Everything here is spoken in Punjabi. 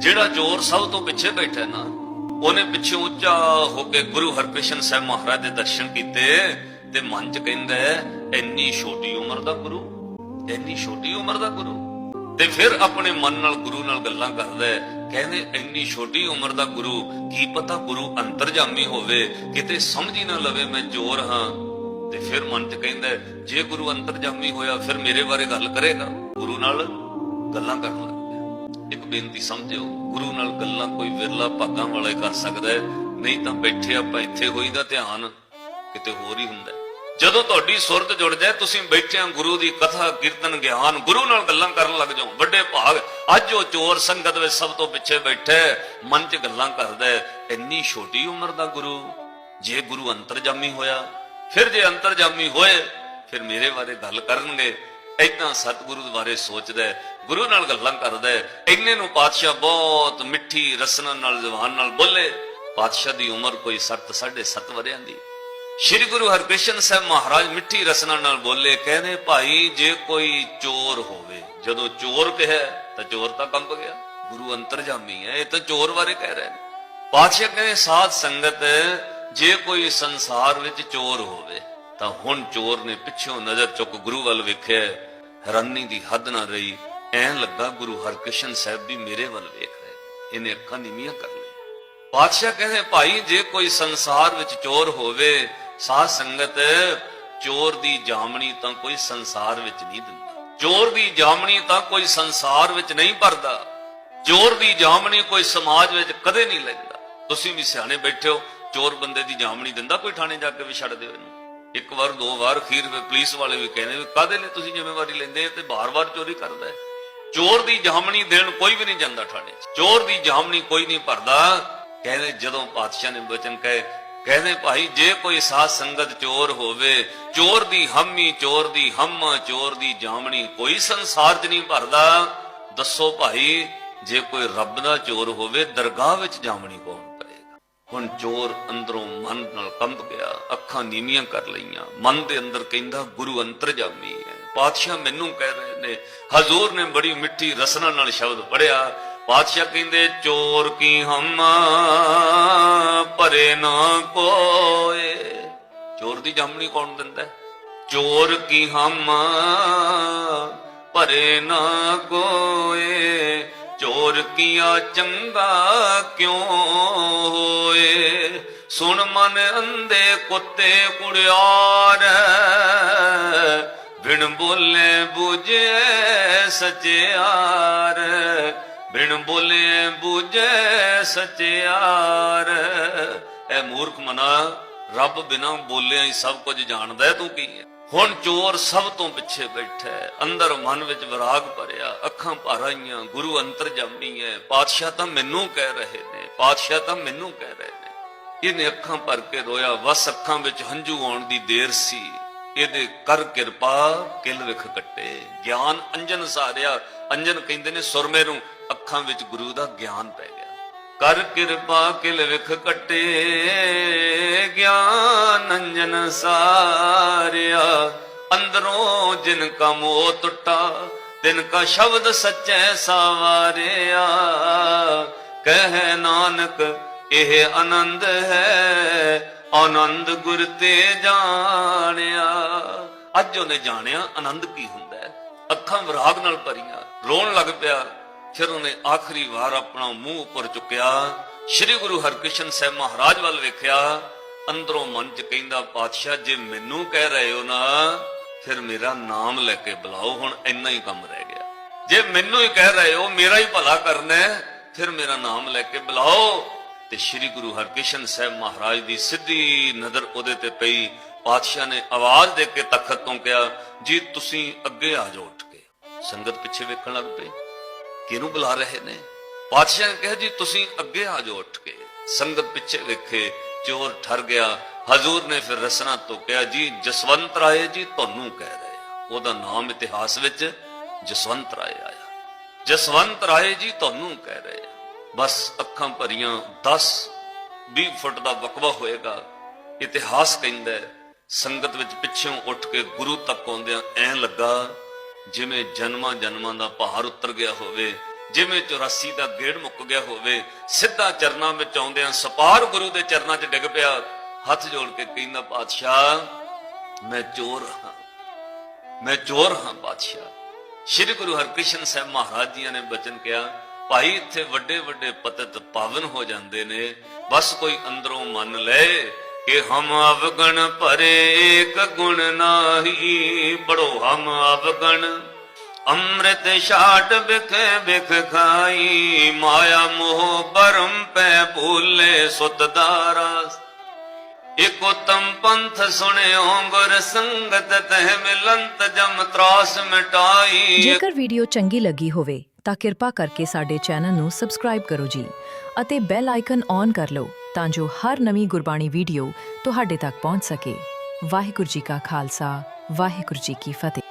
ਜਿਹੜਾ ਜ਼ੋਰ ਸਭ ਤੋਂ ਪਿੱਛੇ ਬੈਠਾ ਨਾ, ਉਹਨੇ ਪਿੱਛੇ ਉੱਚਾ ਹੋ ਕੇ ਗੁਰੂ ਹਰਕ੍ਰਿਸ਼ਨ ਸਾਹਿਬ ਮਹਾਰਾਜ ਦੇ ਦਰਸ਼ਨ ਕੀਤੇ ਤੇ ਮਨ ਚ ਕਹਿੰਦਾ ਇੰਨੀ ਛੋਟੀ ਉਮਰ ਦਾ ਗੁਰੂ, ਇੰਨੀ ਛੋਟੀ ਉਮਰ ਦਾ ਗੁਰੂ। ਤੇ ਫਿਰ ਆਪਣੇ ਮਨ ਨਾਲ ਗੁਰੂ ਨਾਲ ਗੱਲਾਂ ਕਰਦਾ ਕਹਿੰਦੇ, ਇੰਨੀ ਛੋਟੀ ਉਮਰ ਦਾ ਗੁਰੂ, ਕੀ ਪਤਾ ਗੁਰੂ ਅੰਤਰਜਾਮੀ ਹੋਵੇ, ਕਿਤੇ ਸਮਝ ਹੀ ਨਾ ਲਵੇ ਮੈਂ ਜ਼ੋਰ ਹਾਂ। ਤੇ ਫਿਰ ਮਨ ਚ ਕਹਿੰਦਾ ਜੇ ਗੁਰੂ ਅੰਤਰਜਾਮੀ ਹੋਇਆ, ਫਿਰ ਮੇਰੇ ਬਾਰੇ ਗੱਲ ਕਰੇਗਾ, ਗੁਰੂ ਨਾਲ ਗੱਲਾਂ ਕਰਨ ਇੱਕ ਬੇਨਤੀ ਸਮਝਿਓ, ਗੁਰੂ ਨਾਲ ਗੱਲਾਂ ਕੋਈ ਵਿਰਲਾ ਭਾਗਾਂ ਵਾਲਾ ਕਰ ਸਕਦਾ ਹੈ, ਨਹੀਂ ਤਾਂ ਬੈਠੇ ਆਪਾਂ ਇੱਥੇ ਹੋਈਦਾ ਧਿਆਨ ਕਿਤੇ ਹੋਰ ਹੀ ਹੁੰਦਾ ਜਦੋਂ ਤੁਹਾਡੀ ਸੁਰਤ ਜੁੜ ਜਾਏ, ਤੁਸੀਂ ਬੈਠਿਆਂ ਗੁਰੂ ਦੀ ਕਥਾ, ਕੀਰਤਨ, ਗਿਆਨ, ਗੁਰੂ ਨਾਲ ਗੱਲਾਂ ਕਰਨ ਲੱਗ ਜਾਓ। ਵੱਡੇ ਭਾਗ, ਅੱਜ ਉਹ ਚੋਰ ਸੰਗਤ ਵਿੱਚ ਸਭ ਤੋਂ ਪਿੱਛੇ ਬੈਠਾ ਮਨ 'ਚ ਗੱਲਾਂ ਕਰਦਾ ਇੰਨੀ ਛੋਟੀ ਉਮਰ ਦਾ ਗੁਰੂ, ਜੇ ਗੁਰੂ ਅੰਤਰਜਾਮੀ ਹੋਇਆ, ਫਿਰ ਜੇ ਅੰਤਰਜਾਮੀ ਹੋਏ, ਫਿਰ ਮੇਰੇ ਬਾਰੇ ਗੱਲ ਕਰਨਗੇ। ਏਦਾਂ ਸਤਿਗੁਰੂ ਦੇ ਬਾਰੇ ਸੋਚਦਾ ਹੈ, ਗੁਰੂ ਨਾਲ ਗੱਲਾਂ ਕਰਦਾ ਹੈ, ਇੰਨੇ ਨੂੰ ਪਾਤਸ਼ਾਹ ਬਹੁਤ ਮਿੱਠੀ ਰਸਨਾ ਨਾਲ ਜ਼ੁਬਾਨ ਨਾਲ ਬੋਲੇ। ਪਾਤਸ਼ਾਹ ਦੀ ਉਮਰ ਕੋਈ 7 7.5 ਵਰਿਆਂ ਦੀ। ਸ਼੍ਰੀ ਗੁਰੂ ਹਰਕ੍ਰਿਸ਼ਨ ਸਾਹਿਬ ਮਹਾਰਾਜ ਮਿੱਠੀ ਰਸਨਾ ਨਾਲ ਬੋਲੇ, ਕਹਿੰਦੇ, ਭਾਈ, ਜੇ ਕੋਈ ਚੋਰ ਹੋਵੇ, ਜਦੋਂ ਚੋਰ ਕਹੇ, ਤਾਂ ਚੋਰ ਤਾਂ ਕੰਬ ਗਿਆ। ਗੁਰੂ ਅੰਤਰਜਾਮੀ ਹੈ, ਇਹ ਤਾਂ ਚੋਰ ਬਾਰੇ ਕਹਿ ਰਹੇ ਨੇ। ਪਾਤਸ਼ਾਹ ਕਹਿੰਦੇ, ਸਾਧ ਸੰਗਤ, ਜੇ ਕੋਈ ਸੰਸਾਰ ਵਿੱਚ ਚੋਰ ਹੋਵੇ, ਤਾਂ ਹੁਣ ਚੋਰ ਨੇ ਪਿੱਛੋਂ ਨਜ਼ਰ ਚੁੱਕ ਗੁਰੂ ਵੱਲ ਵੇਖਿਆ ਹੈਰਾਨੀ ਦੀ ਹੱਦ ਨਾ ਰਹੀ। ਐਂ ਲੱਗਾ ਗੁਰੂ ਹਰਕ੍ਰਿਸ਼ਨ ਸਾਹਿਬ ਵੀ ਮੇਰੇ ਵੱਲ ਵੇਖ ਰਹੇ। ਇਹਨੇ ਅੱਖਾਂ ਨੀਵੀਆਂ ਕਰ ਲਈਆਂ। ਪਾਤਸ਼ਾਹ ਕਹਿੰਦੇ, ਭਾਈ, ਜੇ ਕੋਈ ਸੰਸਾਰ ਵਿੱਚ ਚੋਰ ਹੋਵੇ, ਸਾਧ ਸੰਗਤ ਚੋਰ ਦੀ ਜਾਮਣੀ ਤਾਂ ਕੋਈ ਸੰਸਾਰ ਵਿੱਚ ਨਹੀਂ ਦਿੰਦਾ। ਚੋਰ ਦੀ ਜਾਮਣੀ ਤਾਂ ਕੋਈ ਸੰਸਾਰ ਵਿੱਚ ਨਹੀਂ ਭਰਦਾ। ਚੋਰ ਦੀ ਜਾਮਣੀ ਕੋਈ ਸਮਾਜ ਵਿੱਚ ਕਦੇ ਨਹੀਂ ਲੈਂਦਾ। ਤੁਸੀਂ ਵੀ ਸਿਆਣੇ ਬੈਠੇ ਹੋ, ਚੋਰ ਬੰਦੇ ਦੀ ਜਾਮਣੀ ਦਿੰਦਾ ਕੋਈ ਥਾਣੇ ਜਾ ਕੇ ਵੀ ਛੱਡ ਦਿਓ ਇਹਨੂੰ। ਇੱਕ ਵਾਰ, ਦੋ ਵਾਰ ਖੀਰ ਵਿੱਚ ਪੁਲਿਸ ਵਾਲੇ ਵੀ ਕਹਿੰਦੇ ਵੀ ਕਾਦੇ ਲਈ ਤੁਸੀਂ ਜ਼ਿੰਮੇਵਾਰੀ ਲੈਂਦੇ ਤੇ ਬਾਰ-ਬਾਰ ਚੋਰੀ ਕਰਦਾ ਹੈ। ਚੋਰ ਦੀ ਜਾਮਣੀ ਦੇਣ ਕੋਈ ਵੀ ਨਹੀਂ ਜਾਂਦਾ ਥਾਣੇ ਚੋਰ ਦੀ ਜਾਮਣੀ ਕੋਈ ਨਹੀਂ ਭਰਦਾ। ਕਹਿੰਦੇ ਜਦੋਂ ਪਾਤਸ਼ਾਹ ਨੇ ਬਚਨ ਕਹੇ, ਕਹਿੰਦੇ ਭਾਈ ਜੇ ਕੋਈ ਸਾਧ ਸੰਗਤ ਚੋਰ ਹੋਵੇ, ਚੋਰ ਦੀ ਹਮੀ, ਚੋਰ ਦੀ ਹਮ, ਚੋਰ ਦੀ ਜਾਮਣੀ ਕੋਈ ਸੰਸਾਰ 'ਚ ਨਹੀਂ ਭਰਦਾ। ਦੱਸੋ ਭਾਈ, ਜੇ ਕੋਈ ਰੱਬ ਦਾ ਚੋਰ ਹੋਵੇ, ਦਰਗਾਹ ਵਿੱਚ ਜਾਮਣੀ ਕੌਣ? ਹੁਣ ਚੋਰ ਅੰਦਰੋਂ ਮਨ ਨਾਲ ਕੰਬ ਗਿਆ, ਅੱਖਾਂ ਨੀਵੀਆਂ ਕਰ ਲਈਆਂ। ਮਨ ਦੇ ਅੰਦਰ ਕਹਿੰਦਾ, ਗੁਰੂ ਅੰਤਰਜਾਮੀ ਹੈ। ਪਾਤਸ਼ਾਹ ਮੈਨੂੰ ਕਹਿ ਰਹੇ ਨੇ, ਹਜ਼ੂਰ ਨੇ ਬੜੀ ਮਿੱਠੀ ਰਸਨਾ ਨਾਲ ਸ਼ਬਦ ਪੜਿਆ ਪਾਤਸ਼ਾਹ ਕਹਿੰਦੇ, ਚੋਰ ਕੀ ਹਮ ਭਰੇ ਨਾ ਕੋਏ? ਚੋਰ ਦੀ ਜਾਮਣੀ ਕੌਣ ਦਿੰਦਾ? ਚੋਰ ਕੀ ਹਮ ਭਰੇ ਨਾ ਕੋਏ? ਚੋਰ ਕੀਆ ਚੰਗਾ ਕਿਉ ਹੋਏ? ਸੁਣ ਮਨ ਅੰਦੇ ਕੁੱਤੇ ਕੁੜਿਆਰ ਬਿਨ ਬੋਲੇ ਬੁਝੇ ਸਚਿਆਰ ਬਿਨ ਬੋਲੇ ਬੁਝੇ ਸਚਿਆਰ ਐ ਮੂਰਖ ਮਨਾ, ਰੱਬ ਬਿਨਾ ਬੋਲਿਆ ਹੀ ਸਭ ਕੁਝ ਜਾਣਦਾ ਤੂੰ ਕੀ ਹੈ? ਹੁਣ ਚੋਰ ਸਭ ਤੋਂ ਪਿੱਛੇ ਬੈਠਾ ਅੰਦਰ ਮਨ ਵਿੱਚ ਵਿਰਾਗ ਭਰਿਆ। ਅੱਖਾਂ ਭਰ ਆਈਆਂ। ਗੁਰੂ ਅੰਤਰਜਾਮੀ ਹੈ। ਪਾਤਸ਼ਾਹ ਤਾਂ ਮੈਨੂੰ ਕਹਿ ਰਹੇ ਨੇ। ਪਾਤਸ਼ਾਹ ਤਾਂ ਮੈਨੂੰ ਕਹਿ ਰਹੇ ਨੇ। ਇਹਨੇ ਅੱਖਾਂ ਭਰ ਕੇ ਰੋਇਆ। ਵਸ ਅੱਖਾਂ ਵਿੱਚ ਹੰਝੂ ਆਉਣ ਦੀ ਦੇਰ ਸੀ। ਇਹਦੇ ਕਰ ਕਿਰਪਾ ਕਿਲ ਵਿਖ ਕੱਟੇ। ਗਿਆਨ ਅੰਜਨ ਸਾਰਿਆ। ਅੰਜਨ ਕਹਿੰਦੇ ਨੇ ਸੁਰਮੇ ਨੂੰ ਅੱਖਾਂ ਵਿੱਚ ਗੁਰੂ ਦਾ ਗਿਆਨ ਪੈ ਗਿਆ। ਕਰ ਕਿਰਪਾ ਕਿਲ ਵਿਖ ਕੱਟੇ, ਗਿਆਨ ਅੰਜਨ ਸਾਰਿਆ। ਅੰਦਰੋਂ ਜਿਨ ਕਾ ਮੋਹ ਟੁੱਟਾ, ਤਿਨ ਕਾ ਸ਼ਬਦ ਸੱਚੈ ਸਵਾਰਿਆ। ਕਹਿ ਨਾਨਕ, ਇਹ ਆਨੰਦ ਹੈ, ਆਨੰਦ ਗੁਰ ਤੇ ਜਾਣਿਆ। ਅੱਜ ਉਹਨੇ ਜਾਣਿਆ ਆਨੰਦ ਕੀ ਹੁੰਦਾ ਹੈ? ਅੱਖਾਂ ਵਿਰਾਗ ਨਾਲ ਭਰੀਆਂ, ਰੋਣ ਲੱਗ ਪਿਆ। ਫਿਰ ਉਹਨੇ ਆਖਰੀ ਵਾਰ ਆਪਣਾ ਮੂੰਹ ਉੱਪਰ ਚੁੱਕਿਆ, ਸ੍ਰੀ ਗੁਰੂ ਹਰਕ੍ਰਿਸ਼ਨ ਸਾਹਿਬ ਮਹਾਰਾਜ ਵੱਲ ਵੇਖਿਆ, ਅੰਦਰੋਂ ਮਨ ਚ ਕਹਿੰਦਾ, ਪਾਤਸ਼ਾਹ, ਜੇ ਮੈਨੂੰ ਕਹਿ ਰਹੇ ਹੋ ਨਾ, ਫਿਰ ਮੇਰਾ ਨਾਮ ਲੈ ਕੇ ਬੁਲਾਓ, ਹੁਣ ਇੰਨਾ ਹੀ ਕੰਮ ਰਹਿ ਗਿਆ। ਜੇ ਮੈਨੂੰ ਹੀ ਕਹਿ ਰਹੇ ਹੋ, ਮੇਰਾ ਹੀ ਭਲਾ ਕਰਨਾ ਫਿਰ ਮੇਰਾ ਨਾਮ ਲੈ ਕੇ ਬੁਲਾਓ। ਤੇ ਸ੍ਰੀ ਗੁਰੂ ਹਰਕ੍ਰਿਸ਼ਨ ਸਾਹਿਬ ਮਹਾਰਾਜ ਦੀ ਸਿੱਧੀ ਨਜ਼ਰ ਉਹਦੇ ਤੇ ਪਈ। ਪਾਤਸ਼ਾਹ ਨੇ ਆਵਾਜ਼ ਦੇ ਕੇ ਤਖਤ ਤੋਂ ਕਿਹਾ, ਜੀ, ਤੁਸੀਂ ਅੱਗੇ ਆ ਜਾਓ ਉੱਠ ਕੇ। ਸੰਗਤ ਪਿੱਛੇ ਵੇਖਣ ਲੱਗ ਪਈ। ਕਿਹਨੂੰ ਬੁਲਾ ਰਹੇ ਨੇ? ਪਾਤਸ਼ਾਹ ਨੇ ਕਿਹਾ, ਜੀ, ਤੁਸੀਂ ਅੱਗੇ ਆ ਜਾਓ ਉੱਠ ਕੇ। ਸੰਗਤ ਪਿੱਛੇ ਵੇਖੇ, ਚੋਰ ਠਰ ਗਿਆ। ਹਜ਼ੂਰ ਨੇ ਫਿਰ ਰਸਨਾ ਤੋਂ ਕਿਹਾ, ਜੀ, ਜਸਵੰਤ ਰਾਏ ਜੀ ਤੁਹਾਨੂੰ ਕਹਿ ਰਹੇ ਆ। ਉਹਦਾ ਨਾਮ ਇਤਿਹਾਸ ਵਿੱਚ ਜਸਵੰਤ ਰਾਏ ਆਇਆ। ਜਸਵੰਤ ਰਾਏ ਜੀ ਤੁਹਾਨੂੰ ਕਹਿ ਰਹੇ ਆ। ਬਸ ਅੱਖਾਂ ਭਰੀਆਂ 10 20 ਫੁੱਟ ਦਾ ਵਕਵਾ ਹੋਏਗਾ। ਇਤਿਹਾਸ ਕਹਿੰਦਾ ਸੰਗਤ ਵਿੱਚ ਪਿੱਛੋਂ ਉੱਠ ਕੇ ਗੁਰੂ ਤੱਕ ਆਉਂਦਿਆਂ ਐਂ ਲੱਗਾ ਜਿਵੇਂ ਜਨਮਾਂ ਜਨਮਾਂ ਦਾ ਭਾਰ ਉਤਰ ਗਿਆ ਹੋਵੇ, ਜਿਵੇਂ 84 ਦਾ ਗੇੜ ਮੁੱਕ ਗਿਆ ਹੋਵੇ, ਸਿੱਧਾ ਚਰਨਾਂ ਵਿੱਚ ਆਉਂਦਿਆਂ ਸਪਾਰ ਗੁਰੂ ਦੇ ਚਰਨਾਂ 'ਚ ਡਿੱਗ ਪਿਆ, ਹੱਥ ਜੋੜ ਕੇ ਕਹਿੰਦਾ ਪਾਤਸ਼ਾਹ ਮੈਂ ਚੋਰ ਹਾਂ। ਮੈਂ ਚੋਰ ਹਾਂ ਪਾਤਸ਼ਾਹ ਸ੍ਰੀ ਗੁਰੂ ਹਰਕ੍ਰਿਸ਼ਨ ਸਾਹਿਬ ਮਹਾਰਾਜ ਜੀਆਂ ਨੇ ਬਚਨ ਕਿਹਾ, ਭਾਈ, ਇੱਥੇ ਵੱਡੇ ਵੱਡੇ ਪਤਿਤ ਪਾਵਨ ਹੋ ਜਾਂਦੇ ਨੇ। ਬਸ ਕੋਈ ਅੰਦਰੋਂ ਮੰਨ ਲੈ ਕਿ ਹਮ ਅਵਗਣ ਭਰੇ ਏਕ ਗੁਣ ਨਾਹੀ ਬੜੋ ਹਮ ਅਵਗਣ। ਅੰਮ੍ਰਿਤ ਛਾਟ ਬਿਖ ਬਿਖ ਖਾਈ, ਮਾਇਆ ਮੋਹ ਭਰਮ ਪੈ ਭੂਲੇ ਸੁਤ ਦਾਰਾ ਇਕ ਉਤਮ ਪੰਥ ਸੁਣਿਓ ਗੁਰ ਸੰਗਤ ਤਹਿ ਮਿਲੰਤ, ਜਮ ਤਰਾਸ ਮਿਟਾਈ। ਜੇਕਰ ਵੀਡੀਓ ਚੰਗੀ ਲੱਗੀ ਹੋਵੇ, ਤਾਂ ਕਿਰਪਾ ਕਰਕੇ ਸਾਡੇ ਚੈਨਲ ਨੂੰ ਸਬਸਕ੍ਰਾਈਬ ਕਰੋ ਜੀ। ਅਤੇ ਬੈਲ ਆਈਕਨ ਔਨ ਕਰ ਲਓ ਤਾਂ ਜੋ ਹਰ ਨਵੀਂ ਗੁਰਬਾਣੀ ਵੀਡੀਓ ਤੁਹਾਡੇ ਤੱਕ ਪਹੁੰਚ ਸਕੇ। ਵਾਹਿਗੁਰੂ ਜੀ ਕਾ ਖਾਲਸਾ, ਵਾਹਿਗੁਰੂ ਜੀ ਕੀ ਫਤਿਹ।